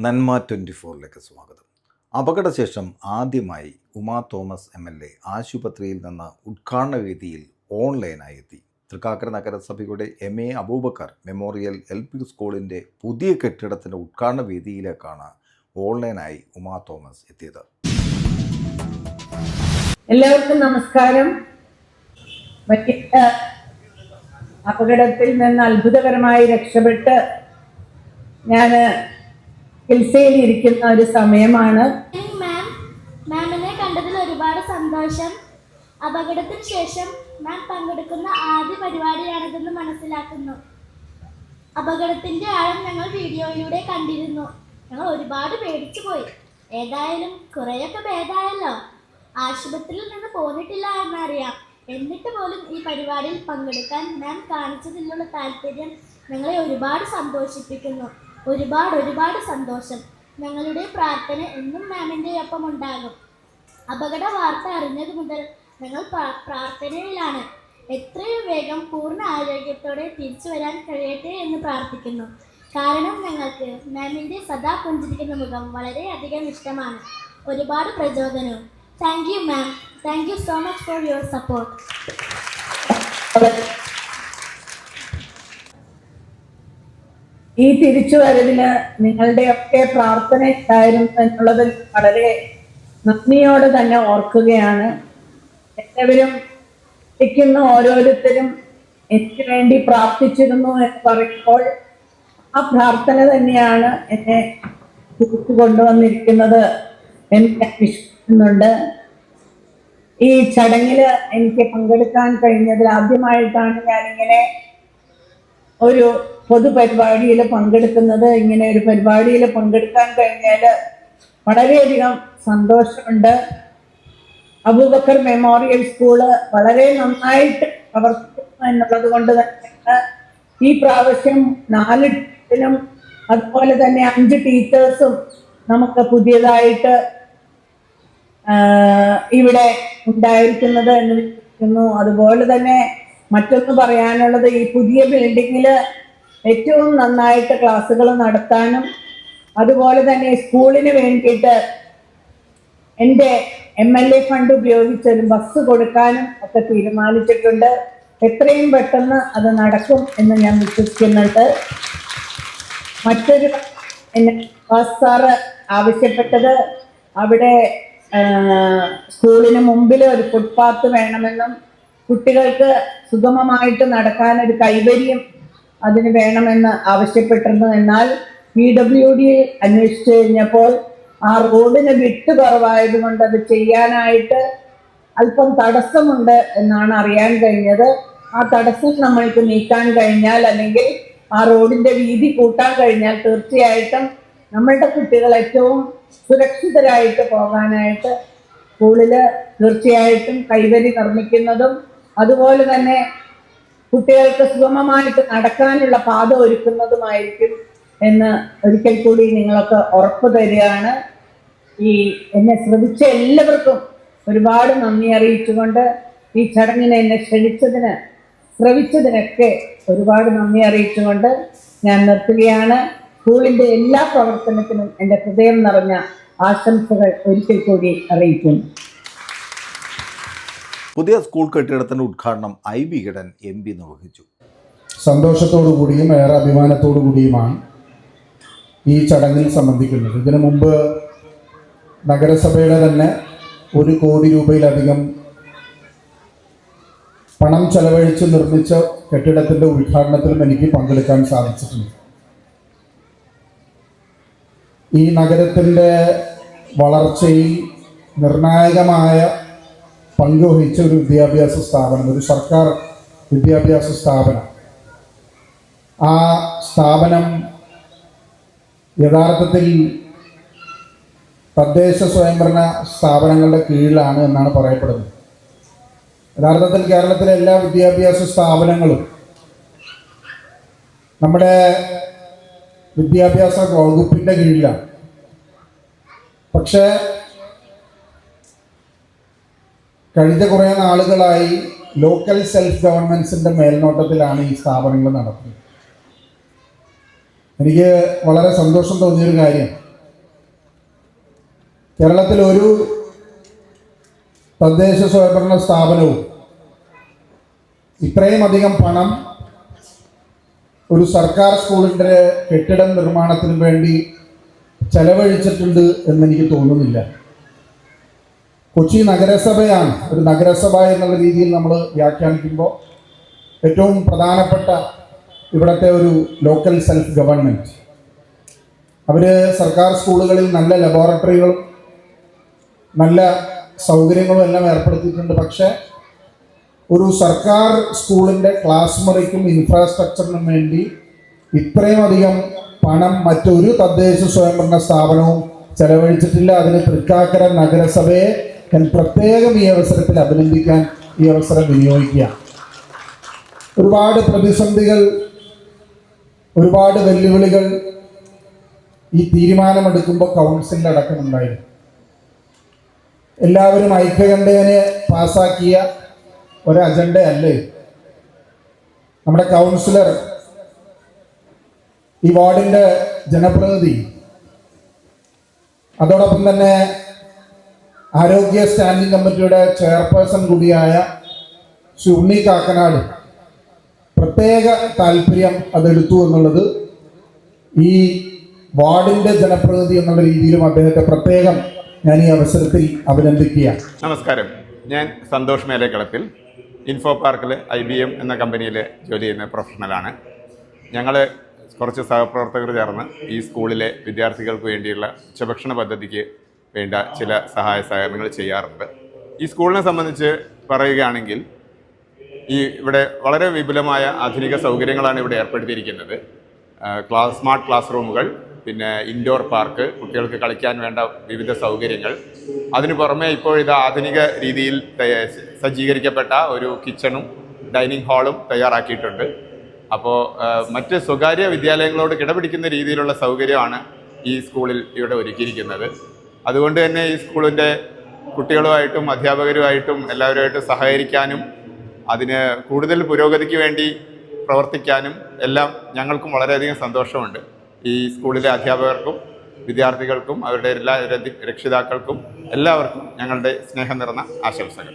നന്മ ട്വന്റി ഫോറിലേക്ക് സ്വാഗതം. അപകടശേഷം ആദ്യമായി Uma Thomas M L A ആശുപത്രിയിൽ നിന്ന് ഉദ്ഘാടന വേദിയിൽ ഓൺലൈനായി എത്തി. തൃക്കാക്കര നഗരസഭയുടെ M. A. Abubakar memorial L. P. സ്കൂളിന്റെ പുതിയ കെട്ടിടത്തിന്റെ ഉദ്ഘാടന വേദിയിലേക്കാണ് ഓൺലൈനായി ഉമാ തോമസ് എത്തിയത്. എല്ലാവർക്കും നമസ്കാരം. അപകടത്തിൽ നിന്ന് അത്ഭുതകരമായി രക്ഷപ്പെട്ട് ഞാൻ ചികിത്സയിൽ ഇരിക്കുന്ന ഒരു സമയമാണ്. മാം മാമിനെ കണ്ടതിൽ ഒരുപാട് സന്തോഷം. അപകടത്തിന് ശേഷം മാം പങ്കെടുക്കുന്ന ആദ്യ പരിപാടിയാണിതെന്ന് മനസ്സിലാക്കുന്നു. അപകടത്തിന്റെ ആഴം ഞങ്ങൾ വീഡിയോയിലൂടെ കണ്ടിരുന്നു. ഞങ്ങൾ ഒരുപാട് പേടിച്ചു പോയി. ഏതായാലും കുറേയൊക്കെ ഭേദമായല്ലോ ആശുപത്രിയിൽ നിന്ന് പോന്നിട്ടില്ല എന്നറിയാം. എന്നിട്ട് പോലും ഈ പരിപാടിയിൽ പങ്കെടുക്കാൻ മാം കാണിച്ചതിലുള്ള താല്പര്യം ഞങ്ങളെ ഒരുപാട് സന്തോഷിപ്പിക്കുന്നു. ഒരുപാട് ഒരുപാട് സന്തോഷം. ഞങ്ങളുടെ പ്രാർത്ഥന എന്നും മാമിന്റെ ഒപ്പം ഉണ്ടാകും അപകട വാർത്ത അറിഞ്ഞത് മുതൽ ഞങ്ങൾ പ്രാർത്ഥനയിലാണ്. എത്രയും വേഗം പൂർണ ആരോഗ്യത്തോടെ തിരിച്ചു വരാൻ കഴിയട്ടെ എന്ന് പ്രാർത്ഥിക്കുന്നു. കാരണം ഞങ്ങൾക്ക് മാമിന്റെ സദാ പുഞ്ചിരിക്കുന്ന മുഖം വളരെയധികം ഇഷ്ടമാണ്. ഒരുപാട് പ്രചോദനവും. Thank you ma'am thank you so much for your support ഈ തിരിച്ചുവരവിന് നിങ്ങളുടെയൊക്കെ പ്രാർത്ഥന ഉണ്ടായിരുന്നു എന്നുള്ളത് വളരെ നന്ദിയോടെ തന്നെ ഓർക്കുകയാണ്. എല്ലാവരും ഇരിക്കുന്ന ഓരോരുത്തരും എനിക്ക് വേണ്ടി പ്രാർത്ഥിച്ചിരുന്നു എന്ന് പറയുമ്പോൾ ആ പ്രാർത്ഥന തന്നെയാണ് എന്നെ തിരിച്ചു കൊണ്ടുവന്നിരിക്കുന്നത് എനിക്ക് വിശ്വസിക്കുന്നുണ്ട്. ഈ ചടങ്ങിൽ എനിക്ക് പങ്കെടുക്കാൻ കഴിഞ്ഞതിൽ ആദ്യമായിട്ടാണ് ഞാനിങ്ങനെ ഒരു പൊതുപരിപാടിയിൽ പങ്കെടുക്കുന്നത് ഇങ്ങനെ ഒരു പരിപാടിയിൽ പങ്കെടുക്കാൻ കഴിഞ്ഞാൽ വളരെയധികം സന്തോഷമുണ്ട്. അബൂബക്കർ മെമ്മോറിയൽ സ്കൂൾ വളരെ നന്നായിട്ട് പ്രവർത്തിക്കുന്നു എന്നുള്ളത് കൊണ്ട് തന്നെയാണ് ഈ പ്രാവശ്യം നാല് ടീച്ചറിനും അതുപോലെ തന്നെ അഞ്ച് ടീച്ചേഴ്സും നമുക്ക് പുതിയതായിട്ട് ഇവിടെ ഉണ്ടായിരിക്കുന്നത് എന്ന് വിശ്വസിക്കുന്നു. അതുപോലെ തന്നെ മറ്റൊന്ന് പറയാനുള്ളത് ഈ പുതിയ ബിൽഡിങ്ങിൽ ഏറ്റവും നന്നായിട്ട് ക്ലാസ്സുകൾ നടത്താനും അതുപോലെ തന്നെ സ്കൂളിന് വേണ്ടിയിട്ട് എന്റെ എം എൽ എ ഫണ്ട് ഉപയോഗിച്ചൊരു ബസ് കൊടുക്കാനും ഒക്കെ തീരുമാനിച്ചിട്ടുണ്ട്. എത്രയും പെട്ടെന്ന് അത് നടക്കും എന്ന് ഞാൻ വിശ്വസിക്കുന്നുണ്ട്. മറ്റൊരു എന്നെ സാറ് ആവശ്യപ്പെട്ടത് അവിടെ സ്കൂളിന് മുമ്പിൽ ഒരു ഫുട്പാത്ത് വേണമെന്നും കുട്ടികൾക്ക് സുഗമമായിട്ട് നടക്കാൻ ഒരു കൈവരിയും അതിന് വേണമെന്ന് ആവശ്യപ്പെട്ടിരുന്നു എന്നാൽ പി ഡബ്ല്യു ഡി അന്വേഷിച്ചു കഴിഞ്ഞപ്പോൾ ആ റോഡിന് വിട്ട് കുറവായതുകൊണ്ട് അത് ചെയ്യാനായിട്ട് അല്പം തടസ്സമുണ്ട് എന്നാണ് അറിയാൻ കഴിഞ്ഞത്. ആ തടസ്സം നമ്മൾക്ക് നീക്കാൻ കഴിഞ്ഞാൽ അല്ലെങ്കിൽ ആ റോഡിന്റെ വീതി കൂട്ടാൻ കഴിഞ്ഞാൽ തീർച്ചയായിട്ടും നമ്മളുടെ കുട്ടികൾ ഏറ്റവും സുരക്ഷിതരായിട്ട് പോകാനായിട്ട് സ്കൂളിൽ തീർച്ചയായിട്ടും കൈവരി നിർമ്മിക്കുന്നതും അതുപോലെ തന്നെ കുട്ടികൾക്ക് സുഗമമായിട്ട് നടക്കാനുള്ള പാത ഒരുക്കുന്നതുമായിരിക്കും എന്ന് ഒരിക്കൽ കൂടി നിങ്ങളൊക്കെ ഉറപ്പ് തരികയാണ്. ഈ എന്നെ ശ്രദ്ധിച്ച എല്ലാവർക്കും ഒരുപാട് നന്ദി അറിയിച്ചുകൊണ്ട് ഈ ചടങ്ങിനെ എന്നെ ക്ഷണിച്ചതിന് ശ്രവിച്ചതിനൊക്കെ ഒരുപാട് നന്ദി അറിയിച്ചുകൊണ്ട് ഞാൻ നിർത്തുകയാണ്. സ്കൂളിന്റെ എല്ലാ പ്രവർത്തനത്തിനും എന്റെ ഹൃദയം നിറഞ്ഞ ആശംസകൾ ഒരിക്കൽ കൂടി അറിയിക്കുന്നു. പുതിയ സ്കൂൾ കെട്ടിടത്തിന്റെ ഉദ്ഘാടനം ഐ വി ഗഡൻ എം പി നിർവഹിച്ചു. സന്തോഷത്തോടു കൂടിയും ഏറെ അഭിമാനത്തോടു കൂടിയുമാണ് ഈ ചടങ്ങിൽ സംബന്ധിക്കുന്നത്. ഇതിനു മുമ്പ് നഗരസഭയുടെ തന്നെ ഒരു കോടി രൂപയിലധികം പണം ചെലവഴിച്ച് നിർമ്മിച്ച കെട്ടിടത്തിന്റെ ഉദ്ഘാടനത്തിലും എനിക്ക് പങ്കെടുക്കാൻ സാധിച്ചിട്ടുണ്ട്. ഈ നഗരത്തിന്റെ വളർച്ചയിൽ നിർണായകമായ പങ്കുവഹിച്ച ഒരു വിദ്യാഭ്യാസ സ്ഥാപനം ഒരു സർക്കാർ വിദ്യാഭ്യാസ സ്ഥാപനം. ആ സ്ഥാപനം യഥാർത്ഥത്തിൽ തദ്ദേശ സ്വയംഭരണ സ്ഥാപനങ്ങളുടെ കീഴിലാണ് എന്നാണ് പറയപ്പെടുന്നത്. യഥാർത്ഥത്തിൽ കേരളത്തിലെ എല്ലാ വിദ്യാഭ്യാസ സ്ഥാപനങ്ങളും നമ്മുടെ വിദ്യാഭ്യാസ വകുപ്പിന്റെ കീഴിലാണ്. പക്ഷേ കഴിഞ്ഞ കുറേ നാളുകളായി ലോക്കൽ സെൽഫ് ഗവൺമെൻസിന്റെ മേൽനോട്ടത്തിലാണ് ഈ സ്ഥാപനങ്ങൾ നടത്തുന്നത് എനിക്ക് വളരെ സന്തോഷം തോന്നിയൊരു കാര്യം. കേരളത്തിൽ ഒരു തദ്ദേശ സ്വയംഭരണ സ്ഥാപനവും ഇത്രയും അധികം പണം ഒരു സർക്കാർ സ്കൂളിന്റെ കെട്ടിടം നിർമ്മാണത്തിന് വേണ്ടി ചെലവഴിച്ചിട്ടുണ്ട് എന്നെനിക്ക് തോന്നുന്നില്ല. കൊച്ചി നഗരസഭയാണ്. ഒരു നഗരസഭ എന്നുള്ള രീതിയിൽ നമ്മൾ വ്യാഖ്യാനിക്കുമ്പോൾ ഏറ്റവും പ്രധാനപ്പെട്ട ഇവിടുത്തെ ഒരു ലോക്കൽ സെൽഫ് ഗവൺമെന്റ് അവർ സർക്കാർ സ്കൂളുകളിൽ നല്ല ലബോറട്ടറികളും നല്ല സൗകര്യങ്ങളും എല്ലാം ഏർപ്പെടുത്തിയിട്ടുണ്ട്. പക്ഷേ ഒരു സർക്കാർ സ്കൂളിന്റെ ക്ലാസ് മുറിക്കും ഇൻഫ്രാസ്ട്രക്ചറിനും വേണ്ടി ഇത്രയും അധികം പണം മറ്റൊരു തദ്ദേശ സ്വയംഭരണ സ്ഥാപനവും ചെലവഴിച്ചിട്ടില്ല. അതിന് തൃക്കാക്കര നഗരസഭയെ ഞാൻ പ്രത്യേകം ഈ അവസരത്തിൽ അഭിനന്ദിക്കാൻ ഈ അവസരം വിനിയോഗിക്കുക. ഒരുപാട് പ്രതിസന്ധികൾ ഒരുപാട് വെല്ലുവിളികൾ ഈ തീരുമാനമെടുക്കുമ്പോൾ കൗൺസിലടക്കം ഉണ്ടായിരുന്നു എല്ലാവരും ഐക്യകണ്ഠേനെ പാസാക്കിയ ഒരു അജണ്ടയല്ലേ? നമ്മുടെ കൗൺസിലർ ഈ വാർഡിന്റെ ജനപ്രതിനിധി അതോടൊപ്പം തന്നെ ആരോഗ്യ സ്റ്റാൻഡിംഗ് കമ്മിറ്റിയുടെ ചെയർപേഴ്സൺ കൂടിയായ ശ്രീ ഉണ്ണി കാക്കനാട്. പ്രത്യേക താല്പര്യം അതെടുത്തു എന്നുള്ളത് ഈ വാർഡിന്റെ ജനപ്രതിനിധി എന്നുള്ള രീതിയിലും അദ്ദേഹത്തെ പ്രത്യേകം ഞാൻ ഈ അവസരത്തിൽ അഭിനന്ദിക്കുകയാണ്. നമസ്കാരം. ഞാൻ സന്തോഷ് മേലേക്കളപ്പിൽ ഇൻഫോ പാർക്കിൽ ഐ ബി എം എന്ന കമ്പനിയിൽ ജോലി ചെയ്യുന്ന പ്രൊഫഷണലാണ്. ഞങ്ങൾ കുറച്ച് സഹപ്രവർത്തകർ ചേർന്ന് ഈ സ്കൂളിലെ വിദ്യാർത്ഥികൾക്ക് വേണ്ടിയുള്ള ഉച്ചഭക്ഷണ പദ്ധതിക്ക് വേണ്ട ചില സഹായ സഹകരണങ്ങൾ ചെയ്യാറുണ്ട്. ഈ സ്കൂളിനെ സംബന്ധിച്ച് പറയുകയാണെങ്കിൽ ഈ ഇവിടെ വളരെ വിപുലമായ ആധുനിക സൗകര്യങ്ങളാണ് ഇവിടെ ഏർപ്പെടുത്തിയിരിക്കുന്നത്. ക്ലാസ് സ്മാർട്ട് ക്ലാസ് റൂമുകൾ പിന്നെ ഇൻഡോർ പാർക്ക് കുട്ടികൾക്ക് കളിക്കാൻ വേണ്ട വിവിധ സൗകര്യങ്ങൾ. അതിനു പുറമെ ഇപ്പോൾ ഇത് ആധുനിക രീതിയിൽ സജ്ജീകരിക്കപ്പെട്ട ഒരു കിച്ചണും ഡൈനിങ് ഹാളും തയ്യാറാക്കിയിട്ടുണ്ട്. അപ്പോൾ മറ്റ് സ്വകാര്യ വിദ്യാലയങ്ങളോട് കിടപിടിക്കുന്ന രീതിയിലുള്ള സൗകര്യമാണ് ഈ സ്കൂളിൽ ഇവിടെ ഒരുക്കിയിരിക്കുന്നത്. അതുകൊണ്ട് തന്നെ ഈ സ്കൂളിന്റെ കുട്ടികളുമായിട്ടും അധ്യാപകരുമായിട്ടും എല്ലാവരുമായിട്ട് സഹകരിക്കാനും അതിന് കൂടുതൽ പുരോഗതിക്ക് വേണ്ടി പ്രവർത്തിക്കാനും എല്ലാം ഞങ്ങൾക്കും വളരെയധികം സന്തോഷമുണ്ട്. ഈ സ്കൂളിലെ അധ്യാപകർക്കും വിദ്യാർത്ഥികൾക്കും അവരുടെ എല്ലാ രക്ഷിതാക്കൾക്കും എല്ലാവർക്കും ഞങ്ങളുടെ സ്നേഹം നിറഞ്ഞ ആശംസകൾ.